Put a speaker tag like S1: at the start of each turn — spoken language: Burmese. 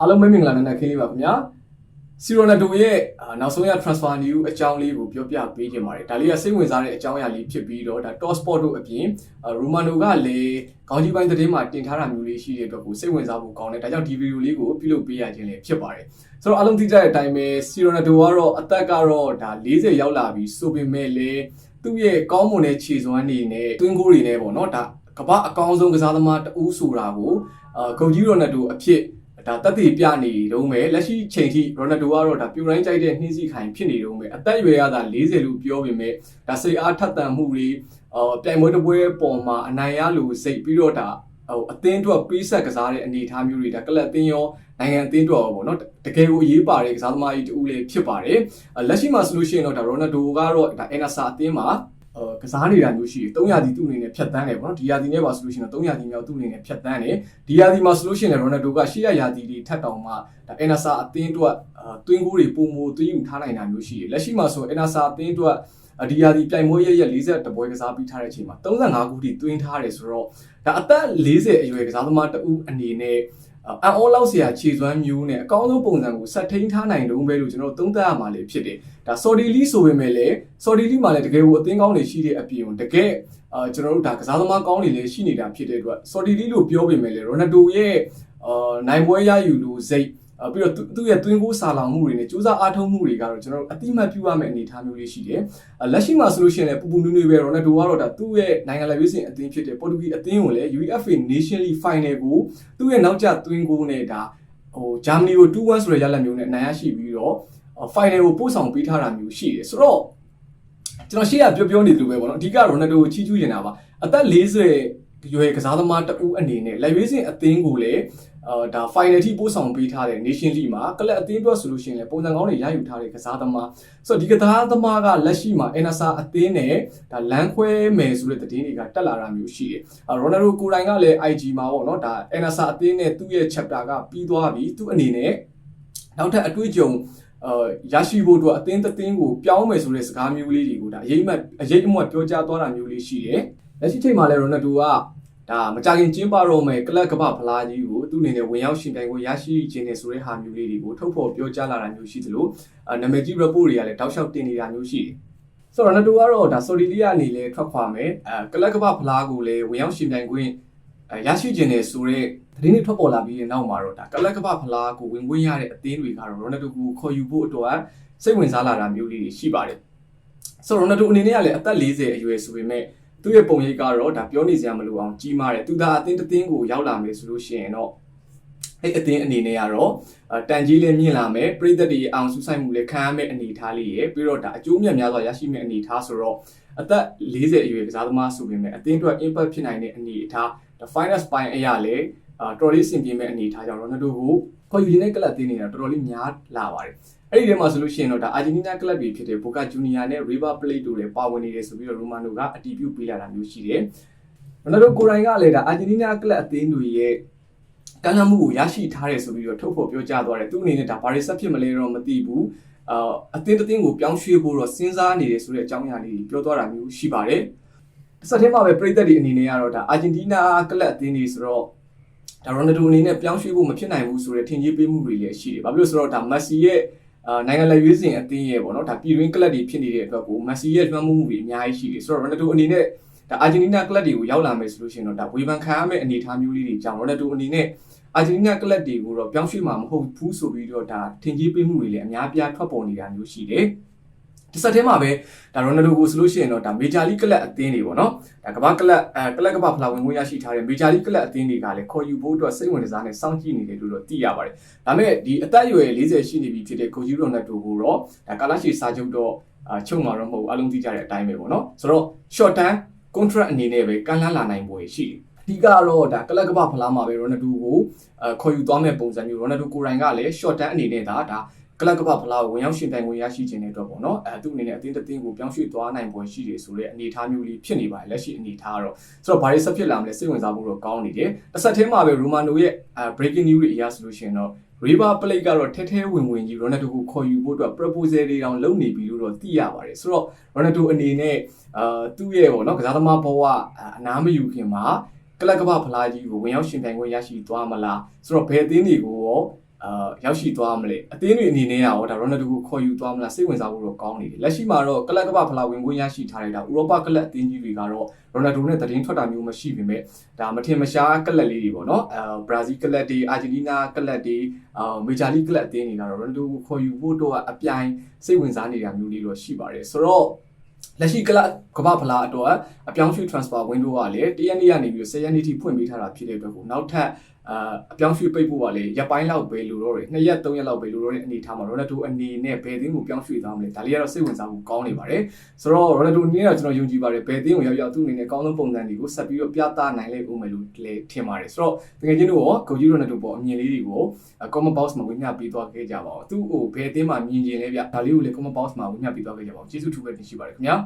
S1: အားလုံးပဲမင်္ဂလာနံနက်ခင်းလေးပါခင်ဗျာစီရိုနာဒိုရဲ့အာနောက်ဆုံးရ transfer news အကြောင်းလေးကိုပြောပြပေးခြင်းပါတယ်ဒါလေးကစိတ်ဝင်စားတဲ့အကြောင်းအရာလေးဖြစ်ပြီးတော့ဒါ top sport တို့အပြင်ရူမာနိုကလည်းခေါင်းကြီးပိုင်းသတင်းမှာတင်ထားတာမျိုးလေးရှိတဲ့အတွက်ကိုစိတ်ဝင်စားဖို့ကောင်းတယ်ဒါကြောင့်ဒီဗီဒီယိုလေးကိုပြုလုပ်ပေးရခြင်းလည်းဖြစ်ပါတယ်ဆိုတော့အားလုံးသိကြတဲ့အတိုင်းပဲစီရိုနာဒိုကတော့အသက်ကတော့ဒါ40ရောက်လာပြီဆိုပေမဲ့လည်းသူ့ရဲ့ကောင်းမွန်တဲ့ခြေစွမ်းနေနဲ့တွင်းကိုးတွေနဲ့ပေါ့နော်ဒါကမ္ဘာအကောင်းဆုံးကစားသမားတဦးဆိုတာကိုအာဂုံကြီးရိုနယ်ဒိုအဖြစ် ဒါတက်တည်ပြနေတုံးပဲလက်ရှိချိန်ထိရိုနယ်ဒိုကတော့ဒါပြူတိုင်းကြိုက်တဲ့နှင်းစီခိုင်ဖြစ်နေတုံးပဲအသက်အရွယ်ရတာ40လို့ပြောပေမဲ့ဒါစိတ်အားထက်သန်မှုတွေအော်ပြိုင်ပွဲတစ်ပွဲပေါ်မှာအနိုင်ရလို့စိတ်ပြီးတော့ဒါဟိုအသင်းအတွက်ပေးဆက်ကစားတဲ့အနေအထားမျိုးတွေဒါကလပ်အသင်းရောနိုင်ငံအသင်းအတွက်ရောပေါ့နော်တကယ်ကိုအရေးပါတဲ့ကစားသမားကြီးတူလေးဖြစ်ပါတယ်လက်ရှိမှာဆိုလို့ရှိရင်တော့ဒါရိုနယ်ဒိုကတော့ဒါအန်နာဆာအသင်းမှာအော် ကစားနေတာမျိုးရှိတယ်3ရာသီသူ့အနေနဲ့ဖြတ်တန်းတယ်ပေါ့နော်ဒီရာသီနဲ့ပါဆိုလို့ရှိရင်တော့3ရာသီမြောက်သူ့အနေနဲ့ဖြတ်တန်းတယ်ဒီရာသီမှာဆိုလို့ရှိရင်လည်းရိုနယ်ဒိုကရှေ့ရရာသီတွေထပ်တောင်မှဒါအန်နာဆာအသင်းအတွက်အာတွင်းကိုးတွေပုံမသွင်းယူထားနိုင်တာမျိုးရှိတယ်လက်ရှိမှာဆိုအန်နာဆာအသင်းအတွက်အဒီယာဒီပြိုင်ပွဲရရက်40တပွဲကစားပြီးထားတဲ့အချိန်မှာ35ခုထိတွင်းထားတယ်ဆိုတော့ဒါအသက်40အရွယ်ကစားသမားတဦးအနေနဲ့ အန်အောလောက်ဆရာခြေစွမ်းမျိုးနဲ့အကောင်းဆုံးပုံစံကိုဆက်ထိန်ထားနိုင်တုံးပဲလို့ကျွန်တော်သုံးသပ်ရမှာလေဖြစ်တယ်ဒါဆော်ဒီလီဆိုပေမဲ့လည်းဆော်ဒီလီမှာလည်းတကယ်ကိုအသင်းကောင်းတွေရှိတဲ့အပြင်တကယ်အာကျွန်တော်တို့ဒါကစားသမားကောင်းတွေလည်းရှိနေတာဖြစ်တဲ့အတွက်ဆော်ဒီလီလို့ပြောပေမဲ့လည်းရိုနယ်ဒိုရဲ့အာနိုင်ပွဲရယူလို့စိတ်အ ပြီးတော့သူ့ရဲ့တွင်းကိုစာလောင်မှုတွေနဲ့စူးစမ်းအားထုတ်မှုတွေကတော့ကျွန်တော်တို့အတိမတ်ပြုရမယ့်အနေအထားမျိုးလေးရှိတယ်။လက်ရှိမှာဆိုလို့ရှိရင်လည်းပူပူနွေ့နွေ့ပဲရိုနယ်ဒိုကတော့ဒါသူ့ရဲ့နိုင်ငံလက်ရွေးစင်အသင်းဖြစ်တဲ့ပေါ်တူဂီအသင်းကိုလည်း UEFA Nation League Final ကိုသူ့ရဲ့နောက်ကျတွင်းကိုနဲ့ဒါဟိုဂျာမနီကို2-1ဆိုတဲ့ရလဒ်မျိုးနဲ့အနိုင်ရရှိပြီးတော့ final ကိုပို့ဆောင်ပေးထားတာမျိုးရှိတယ်ဆိုတော့ကျွန်တော်ရှေ့ကပြောပြောနေသလိုပဲပေါ့နော်အဓိကရိုနယ်ဒိုကိုချီးကျူးနေတာပါအသက်40ရွယ်ကစားသမားတဦးအနေနဲ့လက်ရွေးစင်အသင်းကိုလည်း အာဒါ final ထိပို့ဆောင်ပေးထားတဲ့ Nation League မှာကလပ်အသင်းအတွက်ဆိုလို့ရှိရင်လည်းပုံစံကောင်းတွေရယူထားတဲ့ကစားသမားဆိုတော့ဒီကစားသမားကလက်ရှိမှာ NSA အသင်းနဲ့ဒါလမ်းခွဲမယ်ဆိုတဲ့သတင်းတွေကတက်လာတာမျိုးရှိတယ်။အာရိုနယ်ဒိုကိုတိုင်ကလည်း IG မှာပေါ့နော်ဒါ NSA အသင်းနဲ့သူ့ရဲ့ chapter ကပြီးသွားပြီသူ့အနေနဲ့နောက်ထပ်အတွေ့အကြုံအာရရှိဖို့အတွက်အသင်းတစ်သင်းကိုပြောင်းမယ်ဆိုတဲ့စကားမျိုးလေးတွေကိုဒါအရေးမအရေးအမွတ်ပြောကြားသွားတာမျိုးလေးရှိတယ်။လက်ရှိချိန်မှာလည်းရိုနယ်ဒိုက ဒါမကြခင်ကျင်းပတော့မယ်ကလပ်ကပဖလားကြီးကိုသူ့အနေနဲ့ဝင်ရောက်ရှင်ပြိုင်ကိုရရှိခြင်းနဲ့ဆိုတဲ့ဟာမျိုးလေးတွေကိုထုတ်ဖော်ပြောကြားလာတာမျိုးရှိသလိုနာမည်ကြီး report တွေကလည်းတောက်လျှောက်တင်နေတာမျိုးရှိတယ်။ဆိုတော့ရိုနယ်ဒိုကတော့ဒါဆိုဒီလီယာအနေနဲ့ထွက်ခွာမယ်အဲကလပ်ကပဖလားကိုလည်းဝင်ရောက်ရှင်ပြိုင်ခွင့်ရရှိခြင်းနဲ့ဆိုတဲ့သတင်းတွေထွက်ပေါ်လာပြီးတဲ့နောက်မှာတော့ဒါကလပ်ကပဖလားကိုဝင်ခွင့်ရတဲ့အသင်းတွေကတော့ရိုနယ်ဒိုကိုခေါ်ယူဖို့အတွက်စိတ်ဝင်စားလာတာမျိုးလေးတွေရှိပါတယ်။ဆိုတော့ရိုနယ်ဒိုအနေနဲ့ကလည်းအသက်40အရွယ်ဆိုပေမဲ့ သူ့ရဲ့ပုံရိပ်ကတော့ဒါပြောနေစရာမလိုအောင်ကြီးမားတယ်သူသာအသင်းတစ်သင်းကိုရောက်လာမယ်ဆိုလို့ရှိရင်တော့အဲ့အသင်းအနေနဲ့ကတော့တန်ကြီးလည်းမြင့်လာမယ်ပြည်သက်တွေအောင်စုဆိုင်မှုလည်းခံရမယ့်အနေအထားလေးရယ်ပြီးတော့ဒါအကျိုးမြတ်များစွာရရှိမယ့်အနေအထားဆိုတော့အသက်40အရွယ်ကစားသမားဆိုပေမဲ့အသင်းအတွက် impact ဖြစ်နိုင်တဲ့အနေအထား the finance ပိုင်းအရာလည်းအာတော်လေးစင်ပြေမဲ့အနေအထားကြောင့်ရိုနယ်ဒိုကိုခေါ်ယူနေတဲ့ကလပ်တင်းနေတာတော်တော်လေးများလာပါတယ် အဲ့ဒီထဲမှာဆိုလို့ရှိရင်တော့ဒါအာဂျင်တီးနားကလပ်တွေဖြစ်တဲ့ဘိုကာဂျူနီယာနဲ့ River Plate တို့လည်းပါဝင်နေတယ်ဆိုပြီးတော့ရိုမာနိုကအတီးပြုတ်ပေးလာတာမျိုးရှိတယ်ရိုနယ်ဒိုကိုရိုင်ကလည်းဒါအာဂျင်တီးနားကလပ်အသင်းတွေရဲ့ကမ်းလှမ်းမှုကိုရရှိထားတယ်ဆိုပြီးတော့ထုတ်ဖော်ပြောကြားသွားတယ်သူအနေနဲ့ဒါဘာတွေဆက်ဖြစ်မလဲတော့မသိဘူးအာအသင်းတစ်သင်းကိုပြောင်းရွှေ့ဖို့တော့စဉ်းစားနေတယ်ဆိုတဲ့အကြောင်းအရာလေးပြောသွားတာမျိုးရှိပါတယ်တစ်ဆက်တည်းမှာပဲပြည်သက်တွေအနေနဲ့ကတော့ဒါအာဂျင်တီးနားကလပ်အသင်းတွေဆိုတော့ဒါရိုနယ်ဒိုအနေနဲ့ပြောင်းရွှေ့ဖို့မဖြစ်နိုင်ဘူးဆိုတဲ့ထင်ကြီးပေးမှုတွေလည်းရှိတယ်။ဘာဖြစ်လို့ဆိုတော့ဒါမက်ဆီရဲ့ အာနိုင်ငံလက်ရွေးစင်အသင်းရဲ့ပေါ့နော်ဒါပြည်တွင်းကလပ်တွေဖြစ်နေတဲ့အတွက်ကိုမက်ဆီရဲ့လွှမ်းမိုးမှုတွေအများကြီးရှိတယ်ဆိုတော့ရိုနယ်ဒိုအနေနဲ့ဒါအာဂျင်တီးနားကလပ်တွေကိုရောက်လာမယ်ဆိုလို့ရှိရင်တော့ဒါဝေဖန်ခံရမယ့်အနေအထားမျိုးလေးတွေကြောင့်ရိုနယ်ဒိုအနေနဲ့အာဂျင်တီးနားကလပ်တွေကိုတော့ပြောင်းရွှေ့မှာမဟုတ်ဘူးဆိုပြီးတော့ဒါထင်ကြီးပေးမှုတွေလည်းအများပြားထွက်ပေါ်နေတာမျိုးရှိတယ်။ ဒီစက်ထဲမှာပဲဒါရိုနယ်ဒိုကိုဆိုလို့ရှိရင်တော့ဒါမေဂျာလိကလပ်အသင်းတွေပေါ့နော်ဒါကမ္ဘာကလပ်အဲကလပ်ကမ္ဘာဖလာဝင်ခွင့်ရရှိထားတဲ့မေဂျာလိကလပ်အသင်းတွေကလည်းခေါ်ယူဖို့အတွက်စိတ်ဝင်စားနေစောင့်ကြည့်နေတယ်လို့တော့သိရပါတယ်ဒါပေမဲ့ဒီအသက်အရွယ်40ရှိနေပြီဖြစ်တဲ့ကိုဂျီရိုနယ်ဒိုကိုတော့ဒါကာလာရှီစာချုပ်တော့အာချုပ်မှာတော့မဟုတ်ဘူးအလုံးသိကြတဲ့အတိုင်းပဲပေါ့နော်ဆိုတော့ short term contract အနေနဲ့ပဲကမ်းလှမ်းလာနိုင်ပွဲရှိတယ်အဓိကတော့ဒါကလပ်ကမ္ဘာဖလားမှာပဲရိုနယ်ဒိုကိုအခေါ်ယူသွားမဲ့ပုံစံမျိုးရိုနယ်ဒိုကိုရိုင်ကလည်း short term အနေနဲ့ဒါဒါ ကလပ်ကပ္ပဖလားကိုဝင်ရောက်ရှင်ပြိုင်ဝင်ရရှိခြင်းတဲ့အတွက်ပေါ့နော်အဲသူ့အနေနဲ့အတင်းတတင်းကိုပြောင်းရွှေ့သွားနိုင်ပွဲရှိတယ်ဆိုတဲ့အနေအထားမျိုးလေးဖြစ်နေပါတယ်လက်ရှိအနေအထားကတော့ဆိုတော့ဘာတွေဆက်ဖြစ်လာမလဲစိတ်ဝင်စားမှုတော့ကောင်းနေတယ်တစ်ဆက်တည်းမှာပဲရိုမာနိုရဲ့အဲ breaking news တွေအရဆိုလို့ရှိရင်တော့ River Plate ကတော့ထဲထဲဝင်ဝင်ကြီး Ronaldo ကိုခေါ်ယူဖို့အတွက် proposal တွေတောင်လုပ်နေပြီလို့တော့သိရပါတယ်ဆိုတော့ Ronaldo အနေနဲ့အာသူ့ရဲ့ပေါ့နော်ကစားသမားဘဝအနားမယူခင်မှာကလပ်ကပ္ပဖလားကြီးကိုဝင်ရောက်ရှင်ပြိုင်ခွင့်ရရှိသွားမလားဆိုတော့ဘယ်အသင်းတွေကိုရော အာရောက်ရှိသွားမလဲအသင်းတွေအနေနဲ့ရောဒါရိုနယ်ဒိုကိုခေါ်ယူသွားမလားစိတ်ဝင်စားဖို့တော့ကောင်းနေတယ်လက်ရှိမှာတော့ကလပ်ကပ္ပဖလာဝင်ခွင့်ရရှိထားတဲ့ဒါဥရောပကလပ်အသင်းကြီးတွေကတော့ရိုနယ်ဒိုနဲ့တည်င်းထွက်တာမျိုးမရှိပေမဲ့ဒါမထင်မရှားကလပ်လေးတွေပေါ့နော်အဲဘရာဇီးကလပ်တွေအာဂျင်တီးနားကလပ်တွေအာမေဂျာလိကလပ်အသင်းတွေကတော့ရိုနယ်ဒိုကိုခေါ်ယူဖို့တော့အပြိုင်စိတ်ဝင်စားနေတာမျိုးလေးတော့ရှိပါတယ်ဆိုတော့လက်ရှိကလပ်ကမ္ဘာဖလားအတွက်အပြောင်းရွှေ့ transfer window ကလည်းတရက်နေ့ကနေပြီး10ရက်နေ့ထိဖွင့်ပေးထားတာဖြစ်တဲ့အတွက်ကိုနောက်ထပ် အာအပြောင်းရွှေ့ပိတ်ဖို့ပါလေရပ်ပိုင်းလောက်ပဲလိုတော့တယ်2ရက်3ရက်လောက်ပဲလိုတော့တဲ့အနေထားမှာရိုနယ်ဒိုအနေနဲ့ဘယ်သင်းကိုပြောင်းရွှေ့သွားမလဲဒါလေးကတော့စိတ်ဝင်စားဖို့ကောင်းနေပါတယ်ဆိုတော့ရိုနယ်ဒိုအနေနဲ့တော့ကျွန်တော်ယုံကြည်ပါတယ်ဘယ်သင်းကိုရောက်ရောက်သူ့အနေနဲ့အကောင်းဆုံးပုံစံတွေကိုဆက်ပြီးတော့ပြသနိုင်လိမ့်ဦးမယ်လို့လည်းထင်ပါတယ်ဆိုတော့တကယ်ချင်းတို့ရောဂိုကြီးရိုနယ်ဒိုပေါ်အမြင်လေးတွေကို comment box မှာဝင်မျှပေးသွားခဲ့ကြပါဦးသူ့ကိုဘယ်အသင်းမှာမြင်ကျင်လဲဗျဒါလေးကိုလည်း comment box မှာဝင်မျှပေးသွားခဲ့ကြပါဦးကျေးဇူးထူးပဲတင်ရှိပါတယ်ခင်ဗျာ